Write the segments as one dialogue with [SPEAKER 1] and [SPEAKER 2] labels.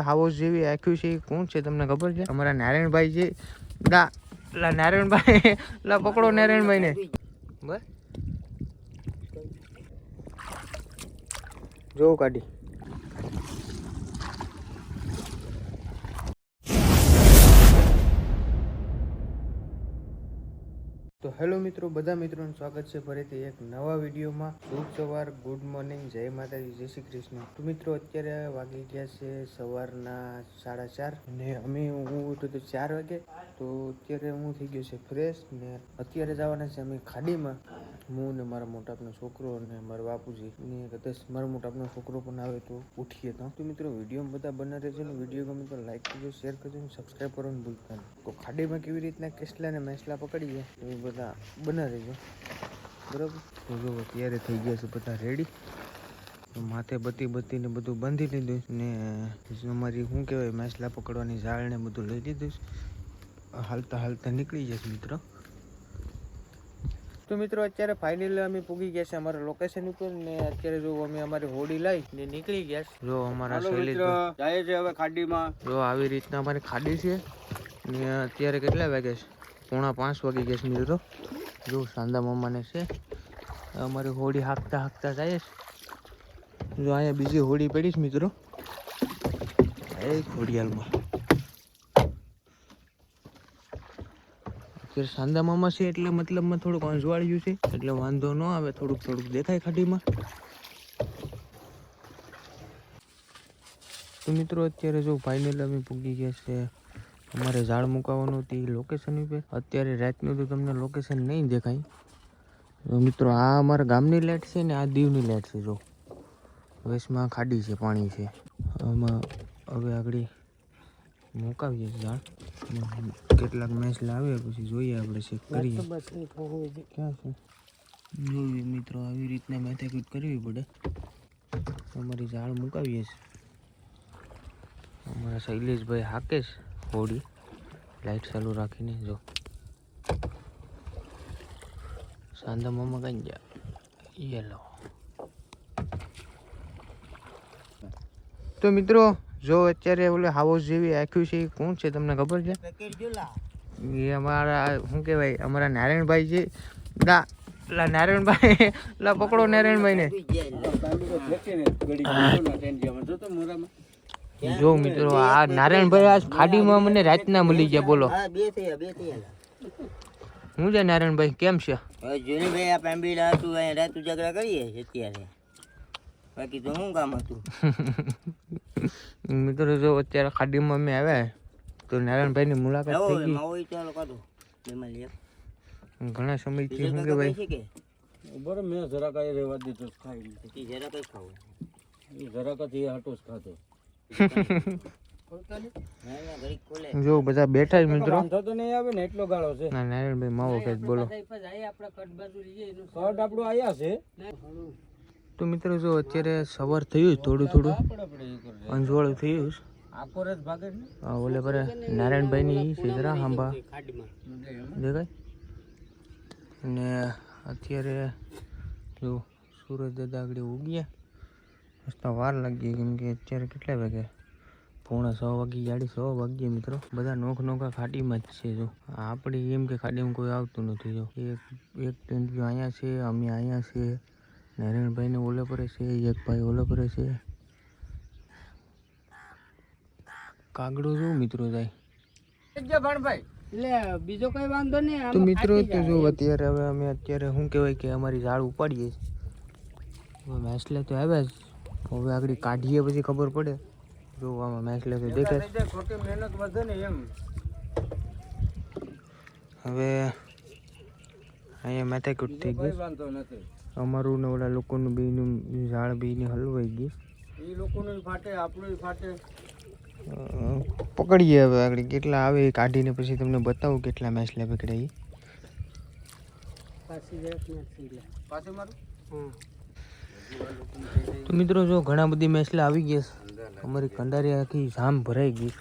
[SPEAKER 1] House જેવી આખ્યું છે કોણ છે તમને ખબર છે? અમારા નારાયણભાઈ છે. દા, લા નારાયણભાઈ, લા પકડો નારાયણભાઈ ને બસ. જો કાઢી. તો હેલો મિત્રો, બધા મિત્રોનું સ્વાગત છે ફરીથી એક નવા વિડીયોમાં. શુભ સવાર, ગુડ મોર્નિંગ, જય માતાજી, જય શ્રી કૃષ્ણ. તો મિત્રો, અત્યારે વાગી ગયા છે સવારના સાડા ચાર અને અમે હું ઉઠ્યો તો ચાર વાગે. તો અત્યારે હું થઈ ગયો છે ફ્રેશ ને અત્યારે જવાના છે અમે ખાડીમાં. હું ને મારા મોટાપનો છોકરો અને મારા બાપુજી ને કદાચ મારા મોટાપનો છોકરો પણ આવે તો ઉઠીએ તો. તો મિત્રો, વીડિયો બધા બના રહેજો ને વીડિયો ગમે તો લાઈક કરજો શેર કરજો ને સબસ્ક્રાઈબ કરવાનું ભૂલતા નહીં. તો ખાડીમાં કેવી રીતના કેસલા ને મેસલા પકડીએ બધા બના રહેજો. બરાબર? તો જો થઈ ગયા છે બધા રેડી માથે બત્તી બત્તી ને બધું બાંધી લીધું ને અમારી શું કહેવાય માછલા પકડવાની ઝાડ ને બધું લઈ લીધું હાલતા હાલતા નીકળી જશે મિત્રો. તો મિત્રો અત્યારે ફાઇનલ અમે પૂગી ગયા છે અમારા લોકેશન ઉપર ને અત્યારે જો અમે અમારી હોડી લઈ ને નીકળી ગયા છે. જો અમારા શૈલેષભાઈ
[SPEAKER 2] જાય છે હવે ખાડીમાં.
[SPEAKER 1] જો આવી રીતના અમારી ખાડી છે ને અત્યારે કેટલા વાગ્યા છે? પોણા પાંચ વાગી ગયા છે મિત્રો જો, સાંદા મામાને છે. અમારી હોડી હાંકતા હાંકતા જાય છે જો, અહીંયા બીજી હોડી પડી છે મિત્રો. એક ખોડિયાલમાં અત્યારે સાંદા મામા છે એટલે મતલબમાં થોડુંક અંજવાળ્યું છે. એટલે વાંધો ન આવે, થોડુંક થોડુંક દેખાય ખાડીમાં. તો મિત્રો, અત્યારે જો ફાઇનલ અમે પૂગી ગયા છે. અમારે ઝાડ મુકાવવાનું હતી એ લોકેશન ઉપર અત્યારે રાતનું તો તમને લોકેશન નહીં દેખાય. મિત્રો આ અમારા ગામની લાઇટ છે ને આ દીવની લાઇટ છે જો. વેસમાં ખાડી છે પાણી છે. આમાં હવે આગળ મુકાવીએ ઝાડ. કેટલાક મેચ લાવીએ પછી જોઈએ આપણે ચેક કરીએ. ક્યાં છે? જોઈએ મિત્રો આવી રીતના મેથેકૂટ કરવી પડે. અમારી ઝાડ મુકાવીએ છીએ અમારા શૈલેષભાઈ હાકે છે હોડી લાઈટ ચાલુ રાખીને જો. સાંધા મામા કઈ ગયા? યેલો તો મિત્રો જો અત્યારે ઓલે હાઉસ જેવી આખ્યું છે એ કોણ છે તમને ખબર છે? એ અમારા શું કહેવાય અમારા નારાયણભાઈ છે. દા લા નારાયણભાઈ લા પકડો નારાયણભાઈ ને જો મિત્રો આ નારાયણભાઈ આ ખાડીમાં મને રાતના મળી ગયા બોલો.
[SPEAKER 2] બે થયા
[SPEAKER 1] હું છે નારાયણભાઈ? કેમ છે?
[SPEAKER 2] હવે આ પેમ્બીલા હતું અહીંયા રાત ઉજાગરા કરીએ અત્યારે. બાકી તો શું કામ હતું?
[SPEAKER 1] મિત્રો જો અત્યારે ખાડીમાં અમે આવ્યા તો નારાયણભાઈની મુલાકાત થઈ
[SPEAKER 2] હોય ચાલો કાઢો.
[SPEAKER 1] ગઈ ઘણા સમયથી શું કે
[SPEAKER 2] ભાઈ? છે કે
[SPEAKER 3] બરાબર મેં જરા કાંઈ રહેવા દીધું ખાઈ
[SPEAKER 2] જરા કઈ ખાવું.
[SPEAKER 3] એ જરા કાંઈ એ હાટો જ
[SPEAKER 2] ખોલે
[SPEAKER 1] જો બધા બેઠા જ મિત્રો.
[SPEAKER 3] વાંધો તો નહીં આવે ને એટલો ગાળો છે.
[SPEAKER 1] ના નારાયણભાઈ માવો કે બોલો.
[SPEAKER 3] કટ આપણું આયા છે.
[SPEAKER 1] તો મિત્રો જો અત્યારે સવાર થયું થોડું થોડું. અંજવાળું થયું
[SPEAKER 3] ને
[SPEAKER 1] આ ઓલે પર નારાયણભાઈની ઈ છે જરા હાંભા. દેખાય? અને અત્યારે જો સુરજ દાદા આગળ ઉગ્યા. મસ્ત વાર લાગી કેમ કે અત્યારે કેટલા વાગ્યા પોણા છ વાગી ગાડી છ વાગ્યે મિત્રો. બધા નોખ નોખા ખાડીમાં જ છે જો. આપણે એમ કે ખાડીમાં કોઈ આવતું નથી જો. એક એક ટેન્ટિયો અહીંયા છે અમે અહીંયા છે. નારાયણભાઈને ઓલે પરે છે એક ભાઈ ઓલે પરે છે. કાગડો જો મિત્રો જાય.
[SPEAKER 3] એટલે બીજો કઈ વાંધો નહીં
[SPEAKER 1] તો મિત્રો તો જો અત્યારે હવે અમે અત્યારે શું કહેવાય કે અમારી ઝાડ ઉપાડીએ હવે મેસલે તો આવ્યા જ હવે આગળ કાઢીએ પછી ખબર પડે. જો આમાં મેસલે તો દેખાય
[SPEAKER 3] ખોટી મહેનત વધે ને એમ.
[SPEAKER 1] હવે અહીંયા માથાકૂટ થઈ
[SPEAKER 3] કોઈ
[SPEAKER 1] ગઈ
[SPEAKER 3] વાંધો નથી.
[SPEAKER 1] અમારું ને ઓલા લોકોનું બીનું ઝાડ બીની હલવાઈ ગઈ.
[SPEAKER 3] એ લોકોનું ફાટે આપણું ફાટે.
[SPEAKER 1] પકડીએ હવે આગળ. કેટલા આવે કાઢીને પછી તમને બતાવું કેટલા મેચ લે ઈ.
[SPEAKER 3] પાછી મારું?
[SPEAKER 1] તો મિત્રો જો ઘણા બધી મેસલા આવી ગયા છે. અમારી કંડારી આખી જામ ભરાઈ ગઈ.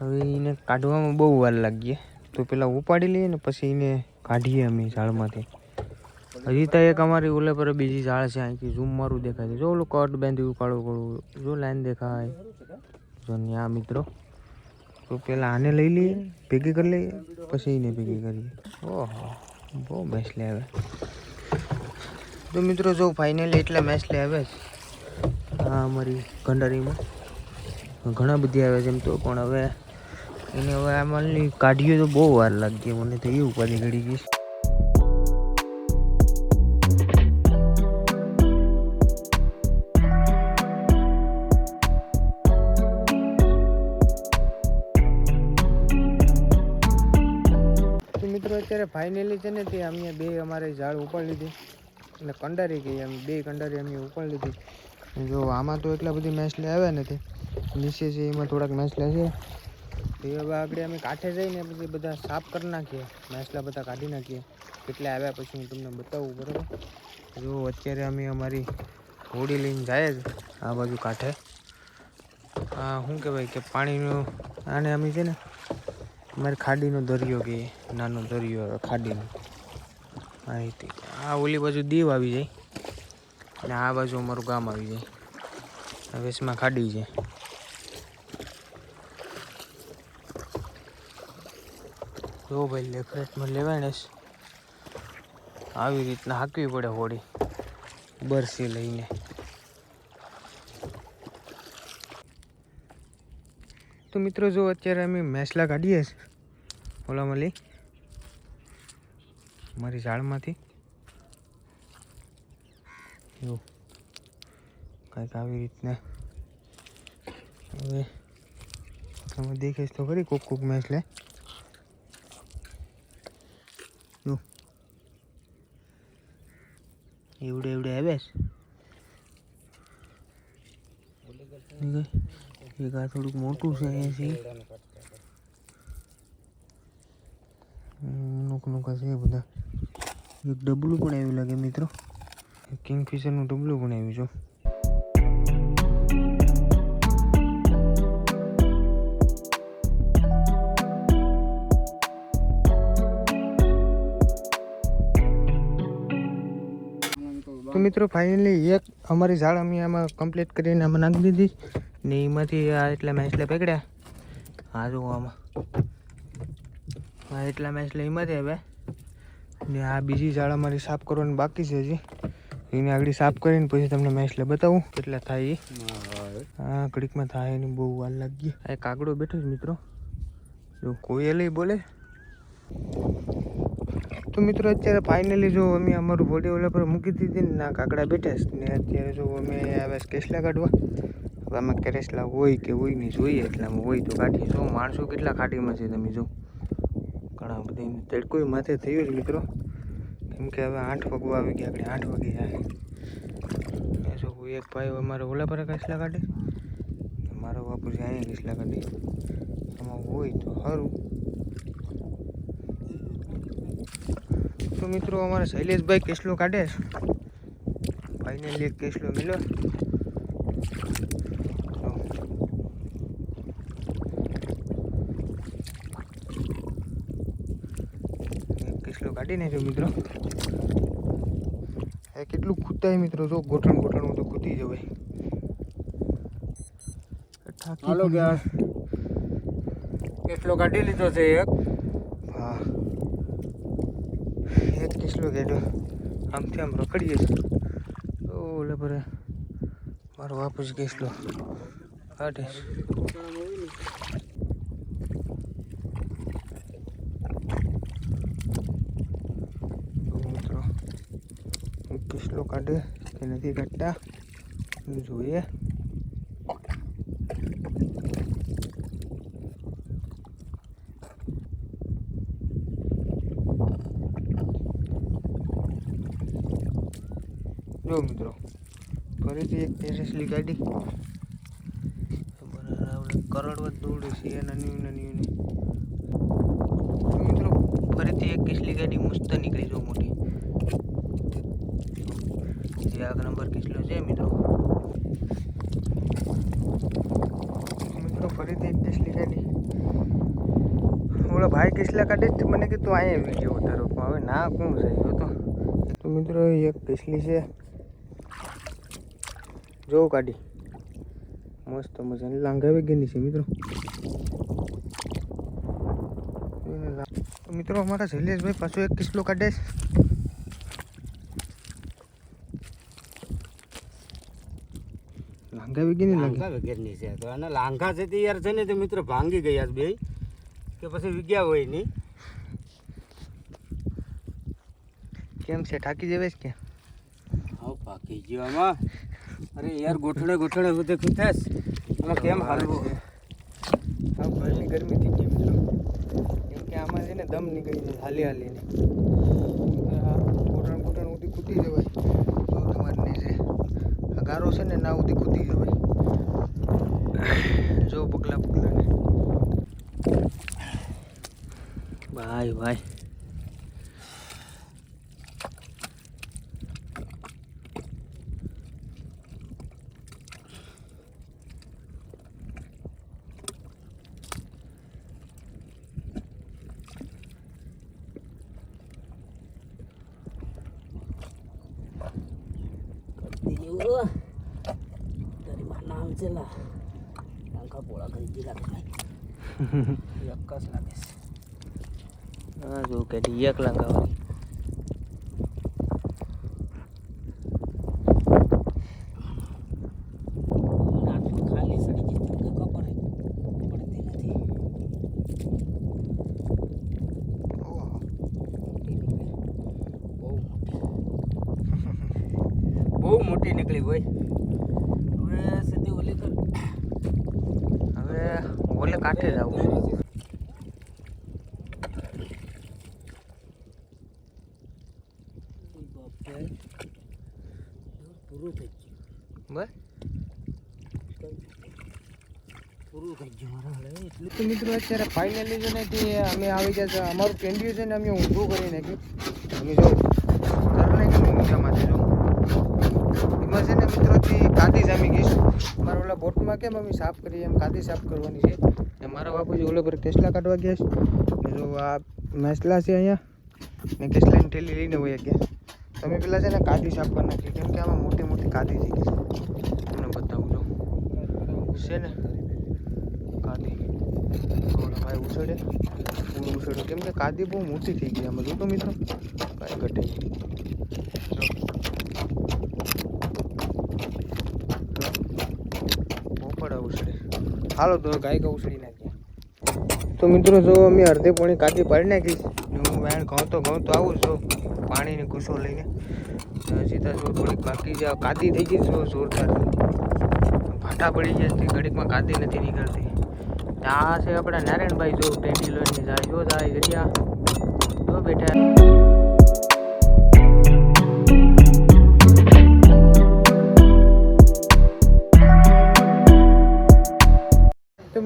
[SPEAKER 1] હવે એને કાઢવામાં બહુ વાર લાગી તો પેલા ઉપાડી લઈએ ને પછી એને કાઢીએ અમે ઝાડમાંથી. હજી તો એક અમારી ઓલે પર બીજી ઝાડ છે અહીંથી ઝૂમ મારું દેખાય છે. જો ઓલું કટ બાંધ્યું, કાળું કાળું, જો લાઈન દેખાય. જો ન્યા મિત્રો. તો પેલા આને લઈ લઈએ, ભેગી કરી લઈએ, પછી એને ભેગી કરીએ. ઓહો, બહુ મેચ લે આવે તો મિત્રો જો ફાઇનલી એટલા મેચ લે આવે છે. આ અમારી ગંડારીમાં. ઘણા બધી આવે છે એમ તો, પણ હવે એને હવે આમાં કાઢીએ તો બહુ વાર લાગી મને તો, એ ઉપાધિ ઘડી ગઈ મિત્રો, અત્યારે ફાઇનલી છે ને, તે અમે બે અમારે ઝાડ ઉપાડી લીધી. એટલે કંડારી ગઈ, એમ બે કંડારી અમે ઉપાડી લીધી. જો આમાં તો એટલા બધી મેસલે આવ્યા નથી. નીચે છે એમાં થોડાક મેસલા છે. તો હવે આપણે અમે કાંઠે જઈને પછી બધા સાફ કરી નાખીએ. મેસલા બધા કાઢી નાખીએ. કેટલા આવ્યા પછી હું તમને બતાવું, બરાબર? જો અત્યારે અમે અમારી હોડી લઈને જાય જ આ બાજુ કાંઠે. આ શું કહેવાય કે પાણીનું, આને અમે છે ને અમારે ખાડીનો દરિયો કે નાનો દરિયો, ખાડીનો. રીતે. આ ઓલી બાજુ દીવ આવી જાય. અને આ બાજુ અમારું ગામ આવી જાય. વેસમાં ખાડી છે. જો ભાઈ લેફ્ટમાં લેવાય આવી રીતના હાંકવી પડે હોડી બરસી લઈને. તો મિત્રો, જો અત્યારે અમે મેસલા કાઢીએ છીએ ઓલામાં લઈ મારી ઝાડમાંથી જો કાંઈક આવી રીતના. હવે તમે દેખીશ તો ખરી કોક કોક મેચ લે. એવડે એવડે આવે એક આ થોડુંક મોટું છે અહીંયાથી. નોક નોકા છે બધા. એક ડબલું પણ આવ્યું લાગે મિત્રો. કિંગફિશરનું ડબલું પણ આવ્યું છે. મિત્રો ફાઇનલી એક અમારી ઝાડ અમે આમાં કમ્પ્લીટ કરીને આમાં નાખી દીધી. ને એમાંથી આ એટલા મેસલે પકડ્યા. હા જુઓ આમાં. હા એટલા મેસલે એમાંથી હવે. ને આ બીજી ઝાડ અમારી સાફ કરવાની બાકી છે હજી. એને આગળ સાફ કરીને પછી તમને મેસલે બતાવું કેટલા થાય એ. હા, ઘડીકમાં થાય એની બહુ વાર લાગી આ કાગડો બેઠો છે મિત્રો. જો કોઈ લઈ બોલે. તો મિત્રો, અત્યારે ફાઇનલી જો અમે અમારું બોડી ઓલા પર મૂકી દીધી ને કાકડા બેઠા ને, અત્યારે જો અમે આવ્યા કેસલા કાઢવા. હવે અમે કેરેસલા હોય કે હોય નહીં જોઈએ, એટલે અમે હોય તો કાઢીએ. જો માણસો કેટલા ખાટીમાં છે તમે જો. ઘણા બધા તડકોય માથે થયું છે મિત્રો. કેમ કે હવે આઠ વાગવા આવી ગયા, આપણે આઠ વાગી જાય. જો એક ભાઈ અમારે ઓલા પર કેસલા કાઢે. મારો બાપુ જાય કેસલા કાઢે. આમાં હોય તો સારું. તો મિત્રો અમારે શૈલેષભાઈ કેસલો કાઢે ફાઇનલી એક કેસલો મિલો કેસલો કાઢી નાખ્યો મિત્રો. એ કેટલું ખૂતાય મિત્રો જો ગોઠણ ગોઠણ તો ખૂતી જવાય.
[SPEAKER 3] હાલો ગેસ કેટલો કાઢી લીધો છે એક
[SPEAKER 1] હા કિસલો ગેડો આમથી આમ રખડીએ છીએ. ઓલે પર મારો વાપસ લો. કાઢે. મિત્રો કાઢે, કે નથી કાઢતા? જોઈએ. જો મિત્રો, ફરીથી એક પેરેસલી ગાડી. કરોડવત દોડી છે એના નાની નાની મિત્રો, ફરીથી એક કિસલી ગાડી મસ્ત નીકળી જો મોટી. જે આ નંબર કિસલો છે મિત્રો. મિત્રો, ફરીથી એક કિસલી ગાડી. ઓલો ભાઈ કિસલા કાઢે મને કીધું અહીંયા વીડિયો ઉતારો પણ હવે ના, કોણ છે? તો મિત્રો, એક કિસલી છે. જો કાઢી. મસ્ત મજાની લાંઘા વેગીની છે મિત્રો. મિત્રો અમારા શૈલેષભાઈ પાછો એક કિસ્લો કાઢે છે. લાંઘા વેગીની લાગે.
[SPEAKER 3] લાંઘા વગેરેની છે. તો અને લાંઘા છે તે યાર છે ને તે મિત્રો ભાંગી ગયા બે કે પછી વિગ્યા હોય નહીં.
[SPEAKER 1] કેમ છે? ઠાકી જવે છે કે
[SPEAKER 3] હા પાકી જીવામાં અરે યાર ગોઠણે ગોઠણે બધે ખૂથેસ એમાં કેમ હાલવું?
[SPEAKER 1] હા ગરમી ગરમી થઈ ગઈ મિત્રો. કેમ કે આમાં છે ને દમ નીકળી જાય હાલી હાલીને. ગોઠણ ગોઠણ ઉધી ખૂટી જવાય. તો તમારે નીચે ગારો છે ને ના ઉધી ખૂટી જવાય. જો પગલા પગલાને. ભાઈ ભાઈ.
[SPEAKER 3] તારી માં નામ છે લા લાંઘા પોળા કરી દીધા ચોક્કસ લાગે છે
[SPEAKER 1] હા જો કે એક લગાવવાની
[SPEAKER 3] બહુ મોટી બહુ મોટી નીકળી ભાઈ હવે સીધી ઓલી કર.
[SPEAKER 1] હવે ઓલે કાંઠે જાવું
[SPEAKER 3] પૂરું થઈ ગયું.
[SPEAKER 1] બસ
[SPEAKER 3] પૂરું થઈ ગયું. મારા
[SPEAKER 1] તો મિત્રો અત્યારે ફાઇનલી છે ને કે અમે આવી ગયા છે. અમારું કેન્ડિયું છે ને અમે ઊંધું કરી નાખ્યું અમે જો કરી નાખ્યું ઊંધામાંથી જો. એમાં છે ને મિત્રોથી કાદી જામી ગઈ. છે મારા ઓલા બોટમાં કેમ અમે સાફ કરીએ? એમ કાદી સાફ કરવાની છે. ને મારા બાપુજી ઓલા પર કેસલા કાઢવા ગયા છે. જો આ મેસલા છે અહીંયા. ને કેસલાની ઠેલી લઈને હોય ગયા. તમે પેલા છે ને કાદી સાફ કરી નાખી. કેમ કે આમાં મોટી મોટી કાદી થઈ ગઈ છે. તમને બતાવું જો છે ને? કાદી ભાઈ ઉછળે. પૂરું ઉછળે કેમ કે કાદી બહુ મોટી થઈ ગઈ આમાં. જોતો મિત્રો? કાંઈ ઘટે નહીં પોપડા ઉછળે હાલો તો ગાય ઉછળી નાખીએ. તો મિત્રો જો અમે અડધે પોણી કાદી પાડી નાખી હું વેણ ઘઉં તો ઘઉં તો આવું છું. પાણીની ગુસ્સો લઈને. સીધા જો થોડીક બાકી છે. કાદી થઈ ગઈ છે, જોરદાર. ભાટા પડી જાય છે, ઘડીકમાં કાદી નથી નીકળતી. આ છે આપણા નારાયણભાઈ, જો ટેન્ડી લઈને જાય, જો જાય જરિયા જો બેઠા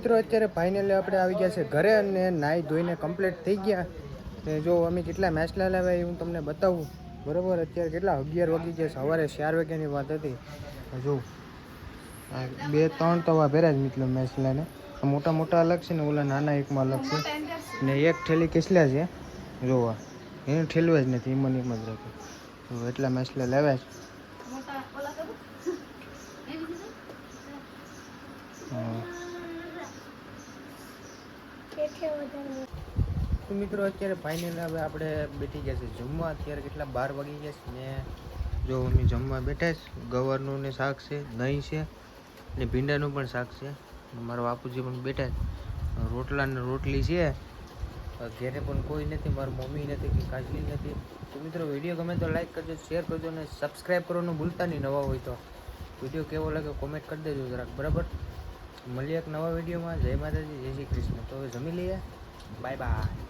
[SPEAKER 1] મિત્રો, અત્યારે ફાઇનલી આપણે આવી ગયા છે ઘરે અને નાહી ધોઈને કમ્પ્લીટ થઈ ગયા. ને જો અમે કેટલા મેચલા લાવ્યા એ હું તમને બતાવું. બરાબર? અત્યારે કેટલા? અગિયાર વાગી ગયા સવારે ચાર વાગ્યાની વાત હતી. જો બે ત્રણ તવા ભેરા જ મિત્રો મેચલાને મોટા મોટા અલગ છે ને ઓલા નાના એકમાં અલગ છે. ને એક ઠેલી કેસલા છે. જોવા. એનું ઠેલવા જ નથી એમાં એમ જ રાખે. એટલા મેચલા લાવ્યા છે હા. તો મિત્રો, અત્યારે ફાઇનલ હવે આપણે બેઠી ગયા છે જમવા. અત્યારે કેટલા બાર વાગી ગયા છે ને જો અમે જમવા બેઠા છે ગવારનું ને શાક છે, દહીં છે ને ભીંડાનું પણ શાક છે. મારા બાપુજી પણ બેઠા છે. રોટલા ને રોટલી છે. ઘેરે પણ કોઈ નથી, મારી મમ્મી નથી કે કાજલી નથી. તો મિત્રો વીડિયો ગમે તો લાઈક કરજો શેર કરજો ને સબસ્ક્રાઈબ કરવાનું ભૂલતા નહીં નવા હોય તો. વીડિયો કેવો લાગે કોમેન્ટ કરી દેજો જરાક, બરાબર? મળીએ એક નવા વિડીયોમાં. જય માતાજી જય શ્રી કૃષ્ણ. તો જમી લઈએ. Bye bye